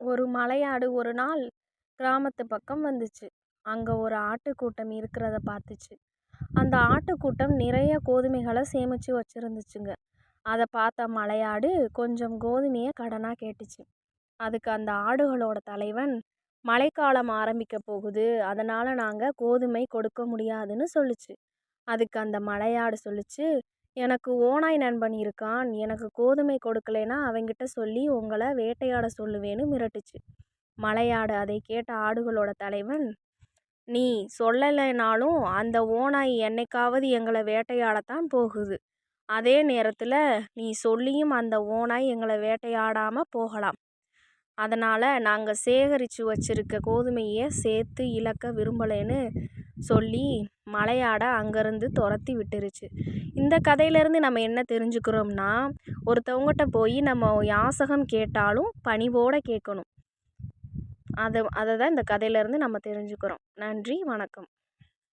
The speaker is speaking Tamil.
ஒரு மலையாடு ஒரு நாள் கிராமத்து பக்கம் வந்துச்சு. அங்கே ஒரு ஆட்டுக்கூட்டம் இருக்கிறத பார்த்துச்சு. அந்த ஆட்டுக்கூட்டம் நிறைய கோதுமைகளை சேமித்து வச்சுருந்துச்சுங்க. அதை பார்த்த மலையாடு கொஞ்சம் கோதுமையை கடனாக கேட்டுச்சு. அதுக்கு அந்த ஆடுகளோட தலைவன் மழைக்காலம் ஆரம்பிக்க போகுது. அதனால் நாங்கள் கோதுமை கொடுக்க முடியாதுன்னு சொல்லுச்சு. அதுக்கு அந்த மலையாடு சொல்லுச்சு எனக்கு ஓநாய் நண்பன் இருக்கான். எனக்கு கோதுமை கொடுக்கலைன்னா அவங்கிட்ட சொல்லி உங்களை வேட்டையாட சொல்லுவேன்னு மிரட்டுச்சு. மலையாடு அதை கேட்ட ஆடுகளோட தலைவன் நீ சொல்லலைனாலும் அந்த ஓநாய் என்னைக்காவது எங்களை வேட்டையாடத்தான் போகுது. அதே நேரத்தில் நீ சொல்லியும் அந்த ஓநாய் எங்களை வேட்டையாடாமல் போகலாம். அதனால் நாங்கள் சேகரித்து வச்சுருக்க கோதுமையை சேர்த்து இழக்க விரும்பலைன்னு சொல்லி மலையாடை அங்கேருந்து துரத்தி விட்டுருச்சு. இந்த கதையிலேருந்து நம்ம என்ன தெரிஞ்சுக்கிறோம்னா ஒருத்தவங்ககிட்ட போய் நம்ம யாசகம் கேட்டாலும் பணிவோடு கேட்கணும். அதை அதை தான் இந்த கதையிலேருந்து நம்ம தெரிஞ்சுக்கிறோம். நன்றி வணக்கம்.